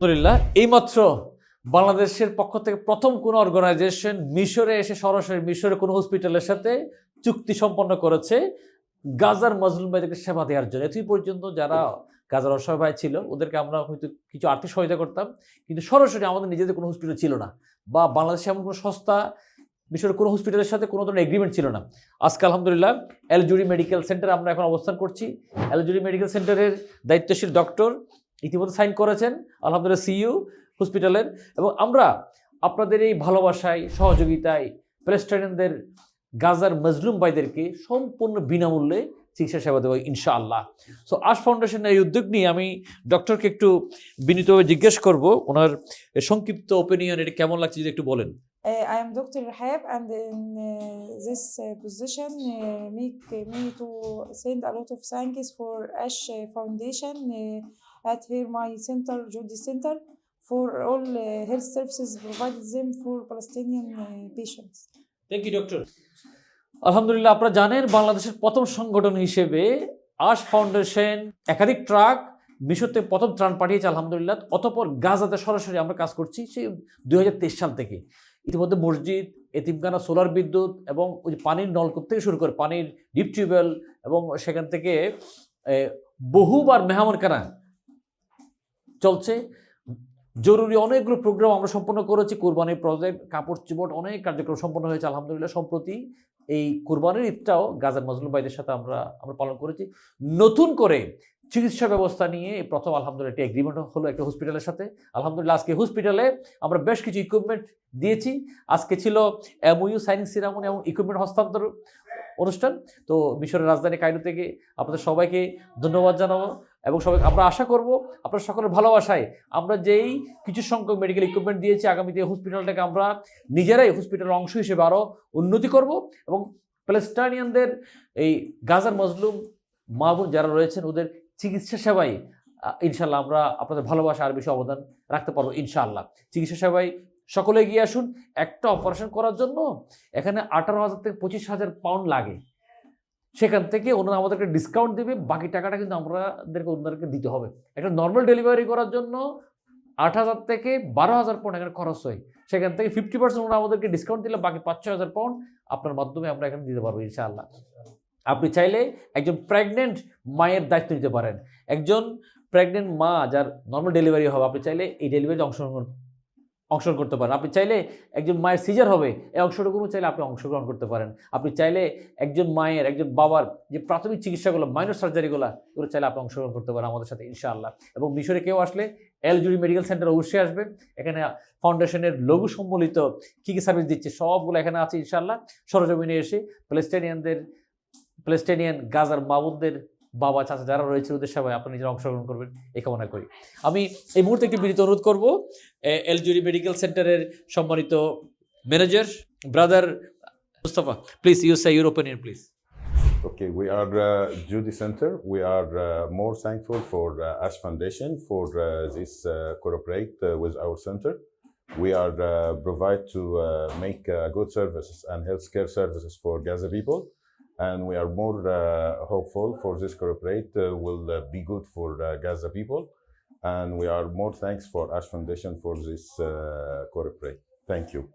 আলহামদুলিল্লাহ, এইমাত্র বাংলাদেশের পক্ষ থেকে প্রথম কোন অর্গানাইজেশন মিশরে এসে সরাসরি মিশরের কোনো হসপিটালের সাথে চুক্তি সম্পন্ন করেছে গাজার মজলুম ভাইদেরকে সেবা দেওয়ার জন্য। এতই পর্যন্ত যারা গাজার অসহায় ভাই ছিল, ওদেরকে আমরা হয়তো কিছু আর্থিক সহায়তা করতাম, কিন্তু সরাসরি আমাদের নিজেদের কোনো হসপিটাল ছিল না বা বাংলাদেশে এমন কোনো সস্তা মিশরের কোনো হসপিটালের সাথে কোনো ধরনের এগ্রিমেন্ট ছিল না। আজকে আলহামদুলিল্লাহ এলজুরি মেডিকেল সেন্টারে আমরা এখন অবস্থান করছি। এলজুরি মেডিকেল সেন্টারের দায়িত্বশীল ডক্টর ইতিমধ্যে সাইন করেছেন। আলহামদুলিল্লাহ সিইউ হসপিটালের এবং আমরা আপনাদের এই ভালোবাসায়, সহযোগিতায় প্যালেস্টাইনদের গাজার মজলুম ভাইদেরকে সম্পূর্ণ বিনামূল্যে চিকিৎসা সেবা দেবো, ইনশাআল্লাহ। সো আশ ফাউন্ডেশনের এই উদ্যোগ নিয়ে আমি ডক্টরকে একটু বিনীতভাবে জিজ্ঞেস করব। ওনার সংক্ষিপ্ত ওপিনিয়ন এটা কেমন লাগছে যদি একটু বলেন। I am Dr. Rahab, and in uh, this uh, position, uh, make me to send a lot of thanks for Ash uh, Foundation uh, at here my center, Jodi Center, for all uh, health services provided them for Palestinian uh, patients. Thank you doctor আলহামদুলিল্লাহ আপনারা জানেন বাংলাদেশের প্রথম সংগঠন হিসেবে আশ foundation একাধিক truck মিশরতে প্রথম ত্রাণ পাঠিয়েছে আলহামদুলিল্লাহ অতপর গাজাতে সরাসরি আমরা কাজ করছি সেই দুই হাজার তেইশ সাল থেকে ইতিমধ্যে মসজিদ, এতিমখানা, সোলার বিদ্যুৎ এবং ওই পানির নলকূপ থেকে শুরু করে পানির ডিপ টিউবওয়েল এবং সেখান থেকে বহুবার মেহমানখানা চলছে। জরুরি অনেকগুলো প্রোগ্রাম আমরা সম্পন্ন করেছি। কোরবানির প্রজেক্ট কাপড় চিপট অনেক কার্যক্রম সম্পন্ন হয়েছে, আলহামদুলিল্লাহ, সম্প্রতি এই কোরবানির ঈদটাও গাজার মজলুম ভাইদের সাথে আমরা আমরা পালন করেছি। নতুন করে চিকিৎসা ব্যবস্থা নিয়ে প্রথম আলহামদুলিল্লাহ একটি এগ্রিমেন্ট হলো একটা হসপিটালের সাথে। আলহামদুলিল্লাহ, আজকে হসপিটালে আমরা বেশ কিছু ইকুইপমেন্ট দিয়েছি। আজকে ছিল এমইউ সাইনিং সিরামনি এবং ইকুইপমেন্ট হস্তান্তর অনুষ্ঠান। তো মিশরের রাজধানী কায়রো থেকে আপনাদের সবাইকে ধন্যবাদ জানাব এবং সবাই আমরা আশা করব আপনার সকলের ভালোবাসায় আমরা যেই কিছু সংখ্যক মেডিকেল ইকুইপমেন্ট দিয়েছি, আগামীতে হসপিটালটাকে আমরা নিজেরাই হসপিটালের অংশ হিসেবে আরও উন্নতি করব এবং প্যালেস্টাইনিয়ানদের এই গাজার মজলুম মা বোন যারা রয়েছেন, ওদের চিকিৎসা আহ, ইনশাল্লাহ আমরা আপনাদের ভালোবাসা আর বেশি অবদান রাখতে পারব ইনশাআল্লাহ চিকিৎসা সেবায় সকলে এগিয়ে আসুন একটা অপারেশন করার জন্য এখানে আঠারো হাজার থেকে পঁচিশ হাজার পাউন্ড লাগে। সেখান থেকে ওনারা আমাদেরকে ডিসকাউন্ট দেবে বাকি টাকাটা কিন্তু আমাদেরকে ওনাদেরকে দিতে হবে। একটা নর্মাল ডেলিভারি করার জন্য আট হাজার থেকে বারো হাজার পাউন্ড এখানে খরচ হয়। সেখান থেকে ফিফটি পার্সেন্ট ওনারা আমাদেরকে ডিসকাউন্ট দিলে বাকি পাঁচ ছয় হাজার পাউন্ড আপনার মাধ্যমে আমরা এখানে দিতে পারব ইনশাআল্লাহ আপনি চাইলে একজন প্রেগনেন্ট মায়ের দায়িত্ব নিতে পারেন। একজন প্রেগনেন্ট মা যার নর্মাল ডেলিভারি হবে, আপনি চাইলে এই ডেলিভারিতে অংশগ্রহণ অংশগ্রহণ করতে পারেন। আপনি চাইলে একজন মায়ের সিজার হবে, এই অংশটুকু চাইলে আপনি অংশগ্রহণ করতে পারেন। আপনি চাইলে একজন মায়ের, একজন বাবার যে প্রাথমিক চিকিৎসাগুলো মাইনর সার্জারিগুলো এগুলো চাইলে আপনি অংশগ্রহণ করতে পারেন আমাদের সাথে, ইনশাআল্লাহ। এবং মিশরে কেউ আসলে এল জুরি মেডিকেল সেন্টার অবশ্যই আসবে। এখানে ফাউন্ডেশনের লঘু সম্বলিত কী কী সার্ভিস দিচ্ছে, সবগুলো এখানে আছে, ইনশাআল্লাহ। সরজমিনে এসে প্যালেস্টাইনিয়ানদের প্যালেস্টাইনিয়ান গাজার মাবুদদের বাবা চাচা যারা রয়েছে ওদের সবাই আপনি নিজেরা অংশগ্রহণ করবেন এই কামনা করি আমি এই মুহূর্তে একটি বিনীত অনুরোধ করব এলজুরি মেডিকেল সেন্টারের সম্মানিত manager brother Mustafa please you say your opinion please Okay, we are uh, Judy Center. We are uh, more thankful for uh, Ash Foundation for uh, this uh, cooperate uh, with our center. We are uh, provide to uh, make uh, good services and healthcare services for Gaza people, and we are more uh, hopeful for this cooperate uh, will uh, be good for uh, Gaza people, and we are more thanks for Ash Foundation for this uh, cooperate. Thank you.